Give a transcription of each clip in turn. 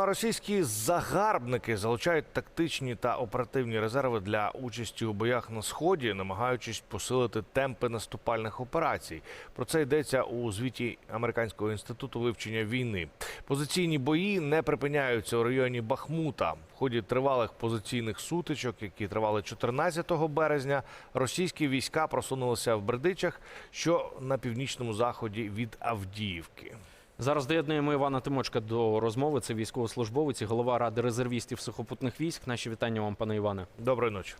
Російські загарбники залучають тактичні та оперативні резерви для участі у боях на сході, намагаючись посилити темпи наступальних операцій. Про це йдеться у звіті Американського інституту вивчення війни. Позиційні бої не припиняються у районі Бахмута. В ході тривалих позиційних сутичок, які тривали 14 березня, російські війська просунулися в Бердичах, що на північному заході від Авдіївки. Зараз доєднуємо Івана Тимочка до розмови. Це військовослужбовець і голова ради резервістів сухопутних військ. Наші вітання вам, пане Іване. Доброї ночі.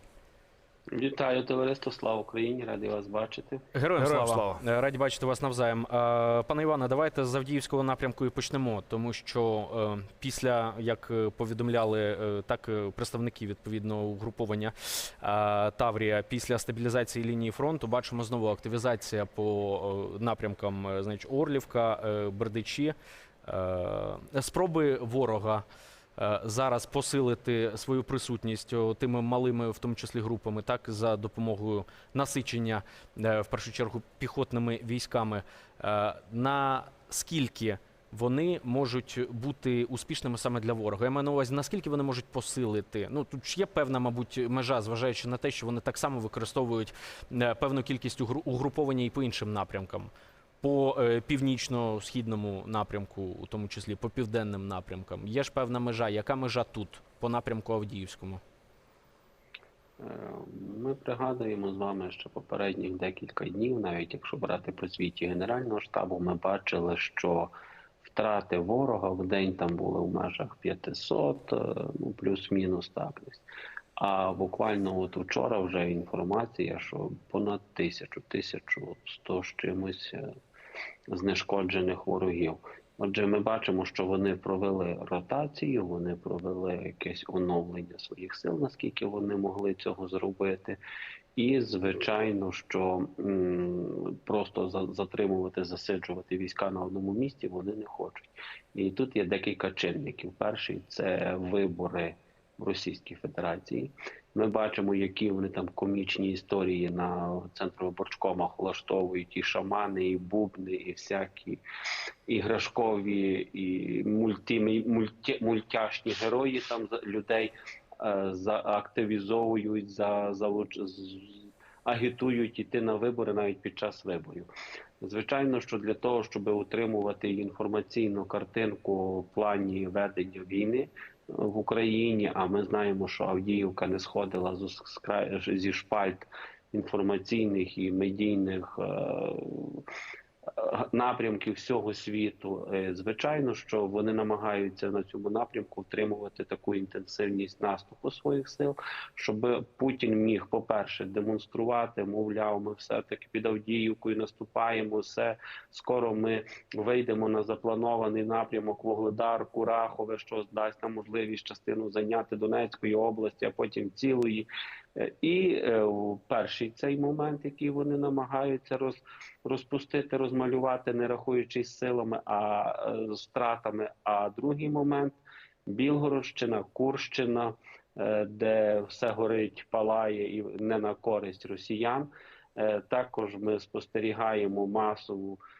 Вітаю товариство, слава Україні, радий вас бачити. Героям, Героям слава. Е, Раді бачити вас навзаєм. Е, Пане Іване, давайте з Авдіївського напрямку і почнемо, тому що е, після як повідомляли так представники відповідного угруповання Таврія, після стабілізації лінії фронту бачимо знову активізація по напрямкам значить, Орлівка, Бердичі, спроби ворога. Е, Зараз посилити свою присутність тими малими, в тому числі групами, так за допомогою насичення е, в першу чергу піхотними військами. Е, Наскільки вони можуть бути успішними саме для ворога? Я маю на увазі, наскільки вони можуть посилити? Ну тут ж є певна, мабуть, межа, зважаючи на те, що вони так само використовують певну кількість угру- угруповання і по іншим напрямкам. По е, північно-східному напрямку, у тому числі по південним напрямкам, є ж певна межа. Яка межа тут по напрямку Авдіївському? Е, Ми пригадуємо з вами, що попередніх декілька днів, навіть якщо брати по звіті Генерального штабу, ми бачили, що втрати ворога в день там були в межах 500, е, ну плюс-мінус так десь. А буквально от вчора вже інформація, що понад тисячу, тисячу сто з чимось знешкоджених ворогів. Отже, ми бачимо, що вони провели ротацію, вони провели якесь оновлення своїх сил, наскільки вони могли цього зробити. І, звичайно, що просто за- затримувати, засиджувати війська на одному місці вони не хочуть. І тут є декілька чинників. Перший це вибори в Російській Федерації. Ми бачимо, які вони там комічні історії на центровиборчкомах влаштовують і шамани, і бубни, і всякі іграшкові, і мульті, мульті, мультяшні герої там людей е, заактивізовують, за, залуч- з- агітують іти на вибори навіть під час виборів. Звичайно, що для того, щоб утримувати інформаційну картинку в плані ведення війни в Україні, а ми знаємо, що Авдіївка не сходила зі шпальт інформаційних і медійних е, напрямків всього світу. Е, Звичайно, що вони намагаються на цьому напрямку втримувати таку інтенсивність наступу своїх сил, щоб Путін міг, по-перше, демонструвати, мовляв, ми все таки під Авдіївкою наступаємо. Все скоро ми вийдемо на запланований напрямок Вугледар, Курахове, що дасть нам можливість частину зайняти Донецької області, а потім цілої. Е, І е, перший цей момент, який вони намагаються роз, розпустити, розмалювати, не рахуючись силами, а е, втратами. А другий момент Білгородщина, Курщина, е, де все горить, палає і не на користь росіян. Е, Також ми спостерігаємо масову е,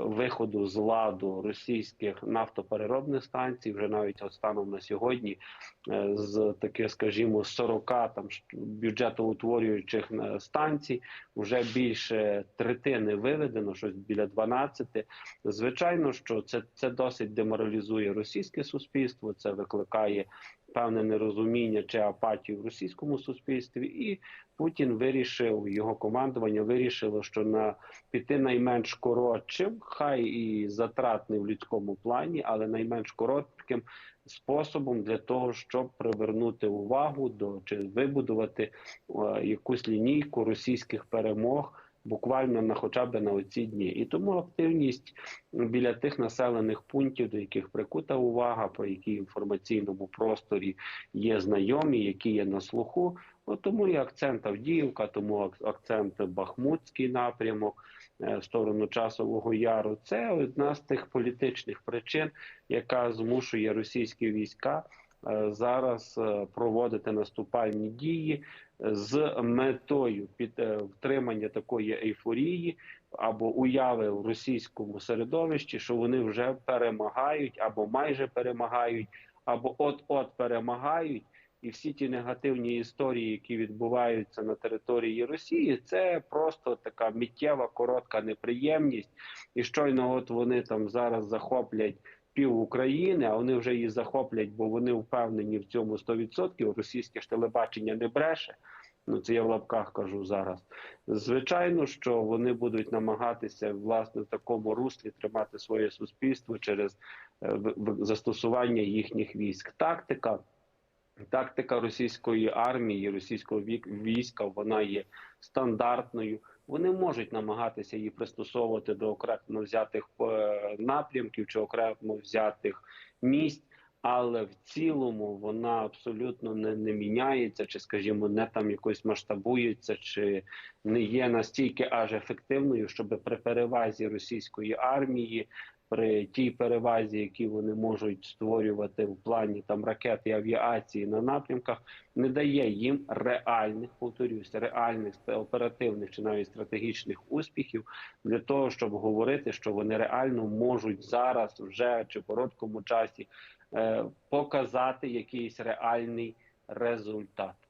виходу з ладу російських нафтопереробних станцій. Вже навіть от станом на сьогодні е, з таких, скажімо, 40 там бюджетоутворюючих е, станцій вже більше третини виведено, щось біля 12. Звичайно, що це, це досить деморалізує російське суспільство. Це викликає певне нерозуміння чи апатію в російському суспільстві, і Путін вирішив його командування вирішило, що на піти найменш коротшим, хай і затратний в людському плані, але найменш коротким способом для того, щоб привернути увагу до чи вибудувати е, якусь лінійку російських перемог. Буквально на хоча б на оці дні, і тому активність біля тих населених пунктів, до яких прикута увага, про які в інформаційному просторі є знайомі, які є на слуху. От тому і акцент Авдіївка, тому акцент Бахмутський напрямок е, в сторону часового яру. Це одна з тих політичних причин, яка змушує російські війська зараз е, проводити наступальні дії з метою під е, втримання такої ейфорії або уяви в російському середовищі, що вони вже перемагають або майже перемагають або от-от перемагають. І всі ті негативні історії, які відбуваються на території Росії, це просто така миттєва, коротка неприємність. І щойно, от вони там зараз захоплять пів України, а вони вже її захоплять, бо вони впевнені в цьому 100%. Російське ж телебачення не бреше. Ну це я в лапках кажу зараз. Звичайно, що вони будуть намагатися власне в такому руслі тримати своє суспільство через е, застосування їхніх військ. Тактика. Тактика російської армії, російського війська, вона є стандартною. Вони можуть намагатися її пристосовувати до окремо взятих е, напрямків чи окремо взятих місць, але в цілому вона абсолютно не, не міняється, чи, скажімо, не там якось масштабується, чи не є настільки аж ефективною, щоб при перевазі російської армії. При тій перевазі, які вони можуть створювати в плані там ракет і авіації на напрямках, не дає їм реальних, повторюсь, реальних оперативних чи навіть стратегічних успіхів для того, щоб говорити, що вони реально можуть зараз вже чи в короткому часі е, показати якийсь реальний результат.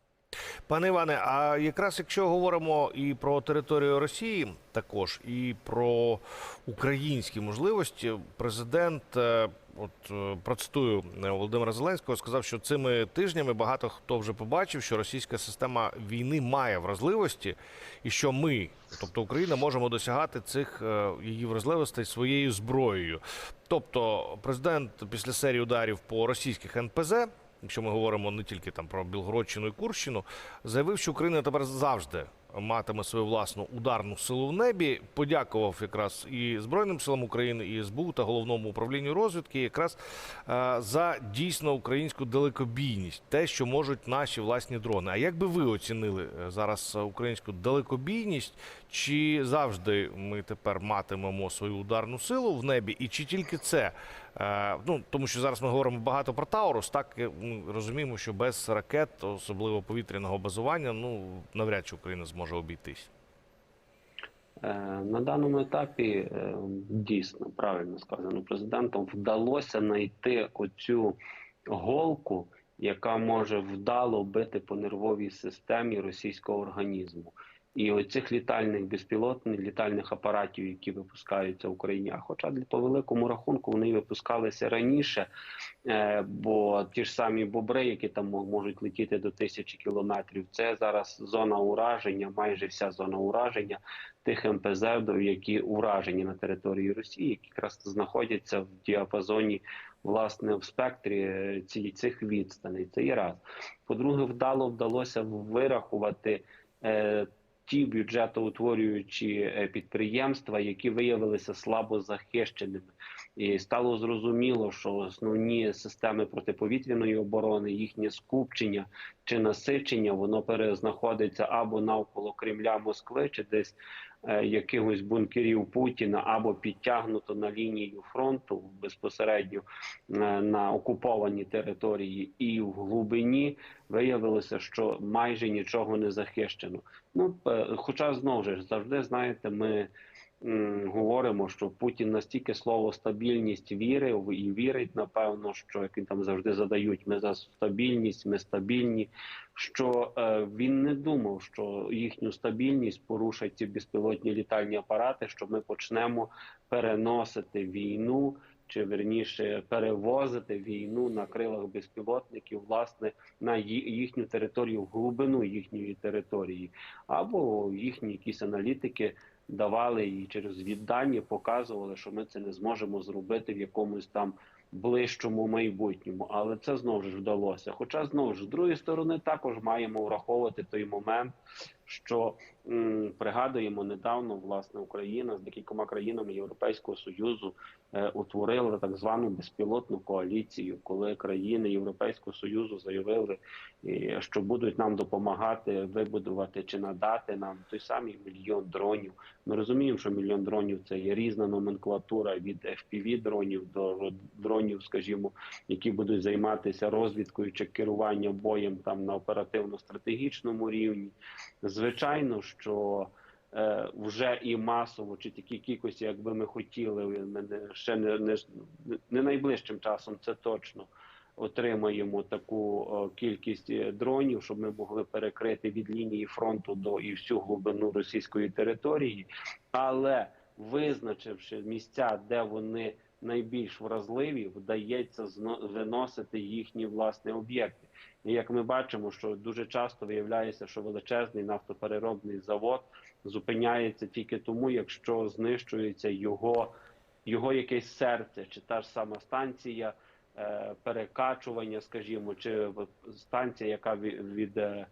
Пане Іване, а якраз якщо говоримо і про територію Росії, також і про українські можливості, президент, е, от е, процитую е, Володимира Зеленського, сказав, що цими тижнями багато хто вже побачив, що російська система війни має вразливості, і що ми, тобто Україна, можемо досягати цих її вразливостей своєю зброєю. Тобто, президент після серії ударів по російських НПЗ якщо ми говоримо не тільки там про Білгородщину і Курщину, заявив, що Україна тепер завжди матиме свою власну ударну силу в небі. Подякував якраз і Збройним силам України, і СБУ та головному управлінню розвідки, якраз е, за дійсно українську далекобійність, те, що можуть наші власні дрони. А як би ви оцінили е, зараз українську далекобійність? Чи завжди ми тепер матимемо свою ударну силу в небі, і чи тільки це? Е, ну тому що зараз ми говоримо багато про Таурус, так ми розуміємо, що без ракет, особливо повітряного базування, ну навряд чи Україна зможе обійтись. Е, На даному етапі е, дійсно правильно сказано президентом вдалося знайти оцю голку, яка може вдало бити по нервовій системі російського організму. І оцих літальних безпілотних літальних апаратів, які випускаються в Україні, а хоча для по великому рахунку вони випускалися раніше, е, бо ті ж самі бобри, які там можуть летіти до тисячі кілометрів, це зараз зона ураження, майже вся зона ураження тих МПЗ, які уражені на території Росії, які якраз знаходяться в діапазоні, власне, в спектрі е, цих відстаней. Це є раз. По-друге, вдало вдалося вирахувати. Ті бюджетоутворюючі е, підприємства, які виявилися слабо захищеними, і стало зрозуміло, що основні системи протиповітряної оборони, їхнє скупчення чи насичення, воно перезнаходиться або навколо Кремля Москви, чи десь якихось бункерів Путіна, або підтягнуто на лінію фронту безпосередньо е, на окуповані території, і в глибині виявилося, що майже нічого не захищено. Ну, е, хоча знову ж завжди знаєте, ми говоримо, що Путін настільки слово стабільність вірив і вірить, напевно, що як він там завжди задають, ми за стабільність, ми стабільні. Що е, він не думав, що їхню стабільність порушать ці безпілотні літальні апарати, що ми почнемо переносити війну. Чи верніше перевозити війну на крилах безпілотників, власне, на їхню територію, в глибину їхньої території, або їхні якісь аналітики давали і через віддання показували, що ми це не зможемо зробити в якомусь там ближчому майбутньому. Але це знову ж вдалося. Хоча знову ж з другої сторони також маємо враховувати той момент, що пригадуємо недавно, власне, Україна з декількома країнами Європейського союзу е, утворила так звану безпілотну коаліцію, коли країни Європейського союзу заявили, е, що будуть нам допомагати вибудувати чи надати нам той самий мільйон дронів. Ми розуміємо, що мільйон дронів це є різна номенклатура від fpv дронів до дронів, скажімо, які будуть займатися розвідкою чи керуванням боєм там на оперативно-стратегічному рівні. Звичайно, що е, вже і масово, чи такі кількості, якби ми хотіли, ми не, ще не, не, не найближчим часом, це точно. отримаємо таку е, кількість е, дронів, щоб ми могли перекрити від лінії фронту до і всю глибину російської території, але визначивши місця, де вони найбільш вразливі, вдається виносити їхні власні об'єкти. І як ми бачимо, що дуже часто виявляється, що величезний нафтопереробний завод зупиняється тільки тому, якщо знищується його, його якесь серце, чи та ж сама станція е, перекачування, скажімо, чи станція, яка від, від е,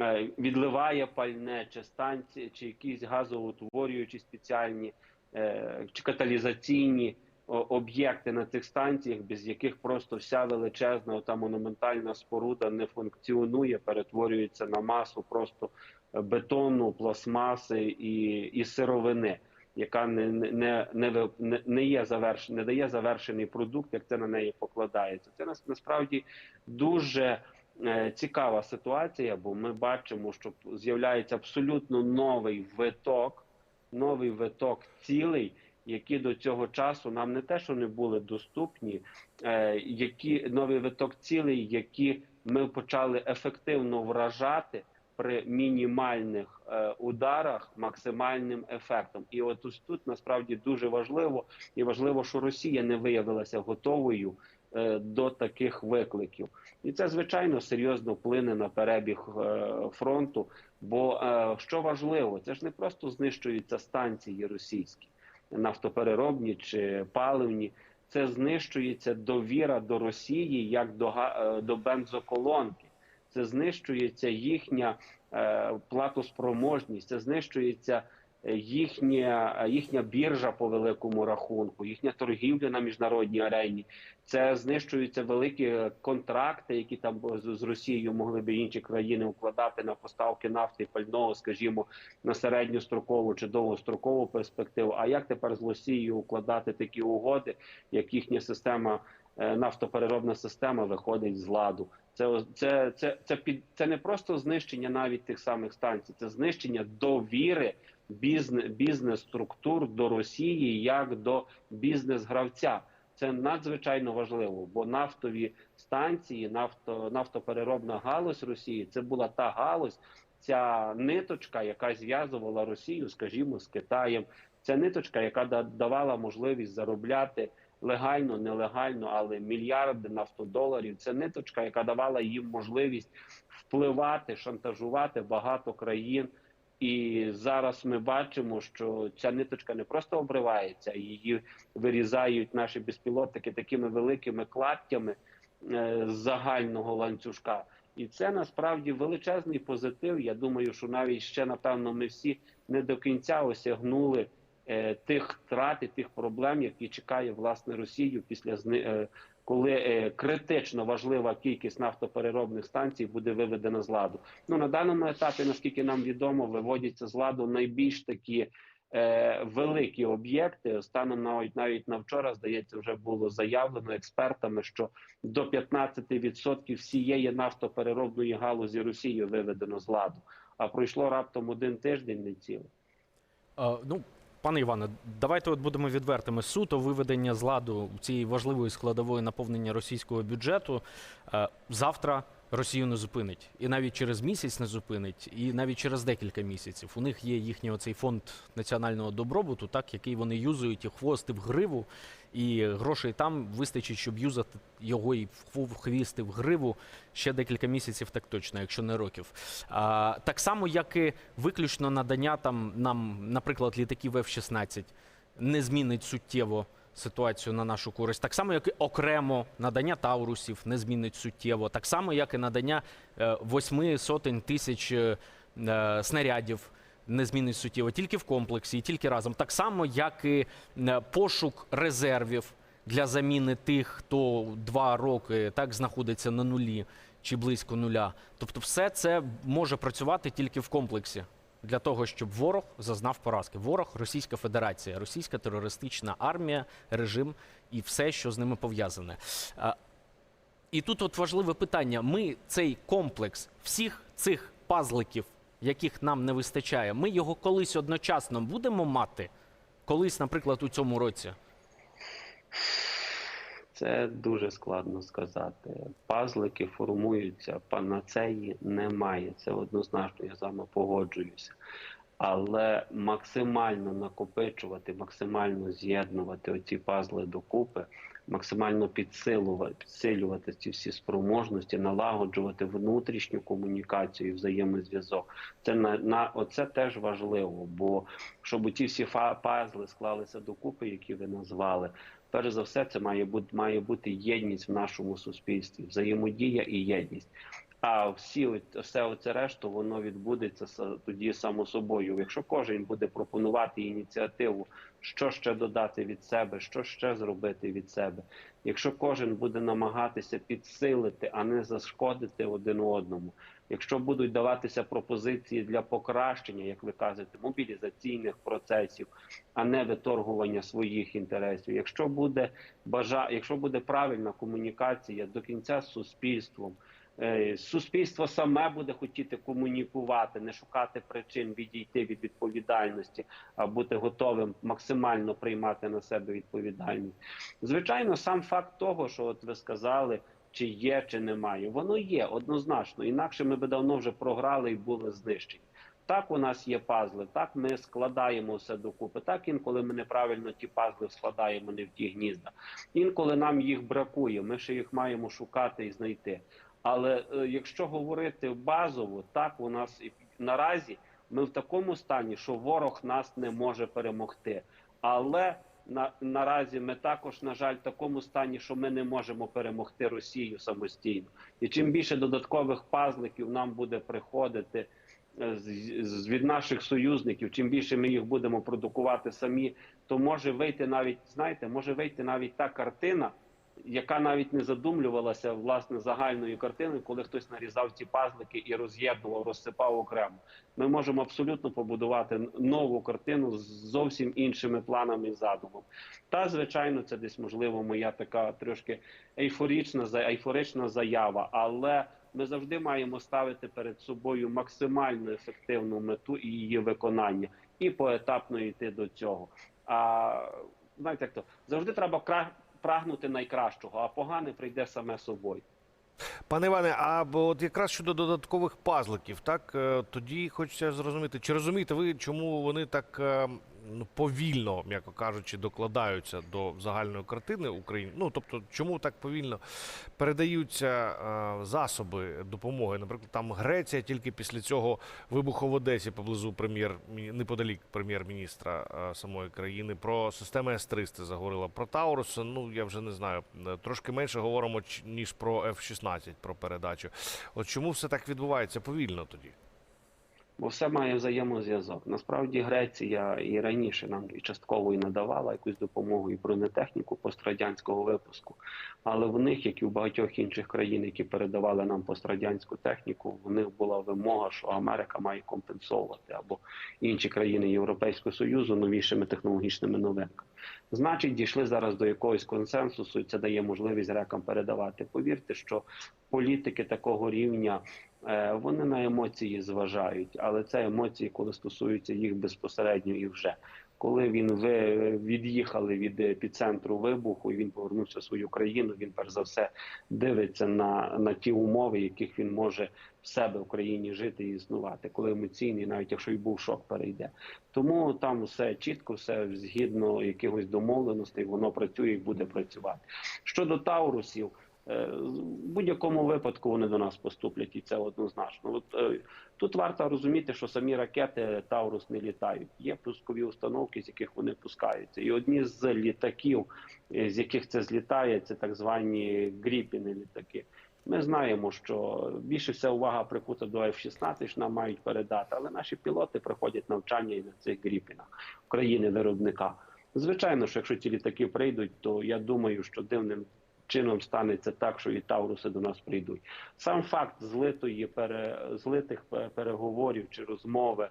е, відливає пальне, чи станції, чи якісь газоутворюючі спеціальні е, чи каталізаційні об'єкти на цих станціях, без яких просто вся величезна та монументальна споруда не функціонує, перетворюється на масу просто е, бетону, пластмаси і, і сировини, яка не, не, не, не, є заверш, не дає завершений продукт, як це на неї покладається. Це нас насправді дуже е, цікава ситуація, бо ми бачимо, що з'являється абсолютно новий виток, новий виток цілей, які до цього часу нам не те, що не були доступні, е, які новий виток цілей, які ми почали ефективно вражати при мінімальних е, ударах максимальним ефектом. І от ось тут насправді дуже важливо, і важливо, що Росія не виявилася готовою е, до таких викликів. І це звичайно серйозно вплине на перебіг фронту. Бо що важливо, це ж не просто знищуються станції російські, нафтопереробні чи паливні. Це знищується довіра до Росії як до, е, до бензоколонки. Це знищується їхня е, платоспроможність, це знищується їхня, їхня біржа по великому рахунку, їхня торгівля на міжнародній арені. Це знищуються великі контракти, які там з, Росією могли би інші країни укладати на поставки нафти пального, скажімо, на середньострокову чи довгострокову перспективу. А як тепер з Росією укладати такі угоди, як їхня система, е, нафтопереробна система виходить з ладу? Це це, це, це під це не просто знищення навіть тих самих станцій, це знищення довіри бізнес бізнес-структур до Росії як до бізнес-гравця. Це надзвичайно важливо, бо нафтові станції, нафто, нафтопереробна галузь Росії це була та галузь, ця ниточка, яка зв'язувала Росію, скажімо, з Китаєм. Ця ниточка, яка давала можливість заробляти легально, нелегально, але мільярди нафтодоларів. Це ниточка, яка давала їм можливість впливати, шантажувати багато країн. І зараз ми бачимо, що ця ниточка не просто обривається, її вирізають наші безпілотники такими великими клаптями е, загального ланцюжка. І це насправді величезний позитив. Я думаю, що навіть ще напевно ми всі не до кінця осягнули е, тих втрат і тих проблем, які чекає власне Росію після е, коли е, критично важлива кількість нафтопереробних станцій буде виведена з ладу. Ну на даному етапі, наскільки нам відомо, виводяться з ладу найбільш такі е, великі об'єкти. Станом навіть навіть на вчора здається, вже було заявлено експертами, що до 15% всієї нафтопереробної галузі Росії виведено з ладу. А пройшло раптом один тиждень не цілий. Е, ну, пане Іване, давайте от будемо відвертими. Суто виведення з ладу цієї важливої складової наповнення російського бюджету е, завтра Росію не зупинить. І навіть через місяць не зупинить, і навіть через декілька місяців. У них є їхній оцей фонд національного добробуту, так, який вони юзують і хвости в гриву, і грошей там вистачить, щоб юзати його і в в в гриву ще декілька місяців, так точно, якщо не років. А, так само, як і виключно надання там нам, наприклад, літаків F-16 не змінить суттєво ситуацію на нашу користь. Так само, як і окремо надання таурусів не змінить суттєво. Так само, як і надання е, восьми сотень тисяч е, е, снарядів. Не змінить суттєво тільки в комплексі, і тільки разом. Так само, як і пошук резервів для заміни тих, хто два роки так знаходиться на нулі чи близько нуля. Тобто, все це може працювати тільки в комплексі для того, щоб ворог зазнав поразки. Ворог Російська Федерація, Російська терористична армія, режим і все, що з ними пов'язане. І тут от важливе питання: ми цей комплекс всіх цих пазликів, яких нам не вистачає, ми його колись одночасно будемо мати, колись, наприклад, у цьому році. Це дуже складно сказати. Пазлики формуються, панацеї немає. Це однозначно, я з вами погоджуюся. Але максимально накопичувати, максимально з'єднувати оці пазли докупи, максимально підсилувати, підсилювати ці всі спроможності, налагоджувати внутрішню комунікацію і взаємозв'язок. Це на, на оце теж важливо, бо щоб ці всі пазли склалися докупи, які ви назвали. Перш за все, це має бути має бути єдність в нашому суспільстві, взаємодія і єдність. А всі все оце решту воно відбудеться тоді само собою. Якщо кожен буде пропонувати ініціативу, що ще додати від себе, що ще зробити від себе. Якщо кожен буде намагатися підсилити, а не зашкодити один одному. Якщо будуть даватися пропозиції для покращення, як ви кажете, мобілізаційних процесів, а не виторгування своїх інтересів. Якщо буде бажа, якщо буде правильна комунікація до кінця з суспільством, е, суспільство саме буде хотіти комунікувати, не шукати причин відійти від відповідальності, а бути готовим максимально приймати на себе відповідальність. Звичайно, сам факт того, що от ви сказали. Чи є, чи немає, воно є однозначно. Інакше ми би давно вже програли і були знищені. Так, у нас є пазли, так ми складаємо все докупи. Так інколи ми неправильно ті пазли складаємо не в ті гнізда. Інколи нам їх бракує. Ми ще їх маємо шукати і знайти. Але е, якщо говорити базово, так у нас і наразі ми в такому стані, що ворог нас не може перемогти. Але на наразі ми також, на жаль, в такому стані, що ми не можемо перемогти Росію самостійно. І чим більше додаткових пазликів нам буде приходити е, з, від наших союзників, чим більше ми їх будемо продукувати самі, то може вийти навіть, знаєте, може вийти навіть та картина, яка навіть не задумлювалася власне загальною картиною, коли хтось нарізав ці пазлики і роз'єднував, розсипав окремо. Ми можемо абсолютно побудувати нову картину з зовсім іншими планами і задумом. Та звичайно, це десь можливо моя така трошки ейфорична за- ейфорична заява, але ми завжди маємо ставити перед собою максимально ефективну мету і її виконання, і поетапно йти до цього. А знаєте, як то завжди треба кра- прагнути найкращого, а погане прийде саме собою. Пане Іване, а от якраз щодо додаткових пазликів, так е, тоді хочеться зрозуміти, чи розумієте ви, чому вони так е, ну, повільно, м'яко кажучи, докладаються до загальної картини України? Ну тобто, чому так повільно передаються е, засоби допомоги? Наприклад, там Греція тільки після цього вибуху в Одесі поблизу прем'єр неподалік прем'єр-міністра е, самої країни про системи С-300 заговорила. Про Таурус, ну я вже не знаю. е, Трошки менше говоримо ніж про F-16, про передачу. От чому все так відбувається повільно тоді? Бо все має взаємозв'язок. Насправді Греція і раніше нам і частково і надавала якусь допомогу і бронетехніку пострадянського випуску. Але в них, як і в багатьох інших країн, які передавали нам пострадянську техніку, в них була вимога, що Америка має компенсовувати або інші країни Європейського Союзу новішими технологічними новинками. Значить, дійшли зараз до якогось консенсусу, і це дає можливість грекам передавати. Повірте, що політики такого рівня. Е, Вони на емоції зважають, але це емоції, коли стосуються їх безпосередньо і вже. Коли він ви від'їхали від епіцентру вибуху і він повернувся в свою країну, він перш за все дивиться на, на ті умови, яких він може в себе в країні жити і існувати, коли емоційний, навіть якщо й був шок, перейде. Тому там все чітко, все згідно якихось домовленостей, воно працює і буде працювати. Щодо Таурусів. Е, В будь-якому випадку вони до нас поступлять, і це однозначно. От е, тут варто розуміти, що самі ракети Таурус не літають. Є пускові установки, з яких вони пускаються. І одні з літаків, е, з яких це злітає, це так звані гріпіни літаки. Ми знаємо, що більше вся увага прикута до F-16, що нам мають передати, але наші пілоти проходять навчання і на цих гріпінах країни виробника. Звичайно, що якщо ці літаки прийдуть, то я думаю, що дивним чином станеться так, що і Тауруси до нас прийдуть. Сам факт злитої пере, злитих переговорів чи розмови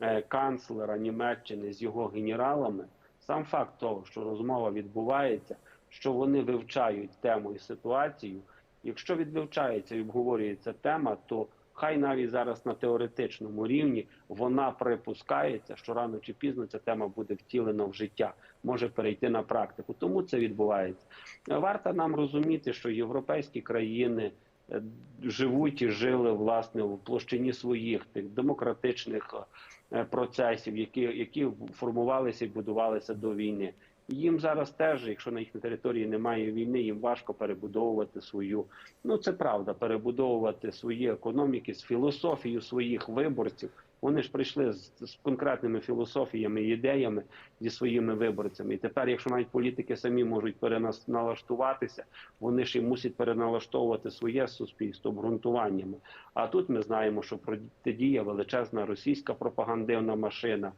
е, канцлера Німеччини з його генералами, сам факт того, що розмова відбувається, що вони вивчають тему і ситуацію. Якщо відвивчається і обговорюється тема, то хай навіть зараз на теоретичному рівні вона припускається, що рано чи пізно ця тема буде втілена в життя, може перейти на практику. Тому це відбувається. Варто нам розуміти, що європейські країни е, живуть і жили власне в площині своїх тих демократичних е, процесів, які, які формувалися і будувалися до війни. Їм зараз теж, якщо на їхній території немає війни, їм важко перебудовувати свою. Ну це правда, перебудовувати свої економіки з філософією своїх виборців. Вони ж прийшли з, з конкретними філософіями ідеями зі своїми виборцями. І тепер, якщо навіть політики самі можуть переналаштуватися, вони ж і мусять переналаштовувати своє суспільство обґрунтуваннями. А тут ми знаємо, що протидіє величезна російська пропагандивна машина,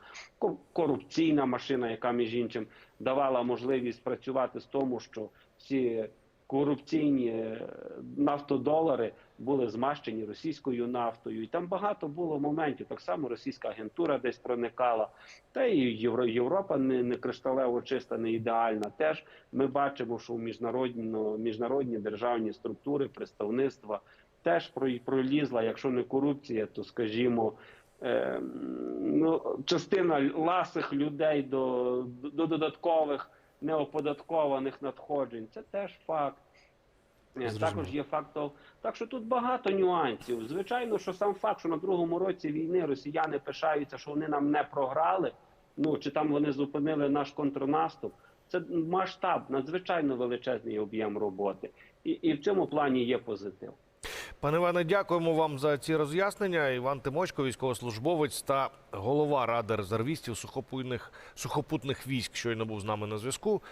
корупційна машина, яка між іншим давала можливість працювати з тому, що всі корупційні е, нафтодолари були змащені російською нафтою, і там багато було моментів. Так само російська агентура десь проникала, та і Євро, Європа не, не кришталево чиста, не ідеальна. Теж ми бачимо, що міжнародні, міжнародні державні структури, представництва теж пролізла, якщо не корупція, то скажімо. Е, Ну, частина ласих людей до, до додаткових неоподаткованих надходжень. Це теж факт. Е, Зрозуміло. Також є факт. того- Так що тут багато нюансів. Звичайно, що сам факт, що на другому році війни росіяни пишаються, що вони нам не програли. Ну чи там вони зупинили наш контрнаступ. Це масштаб, надзвичайно величезний об'єм роботи, і, і в цьому плані є позитив. Пане Іване, дякуємо вам за ці роз'яснення. Іван Тимочко, військовослужбовець та голова ради резервістів сухопутних, сухопутних військ, щойно був з нами на зв'язку.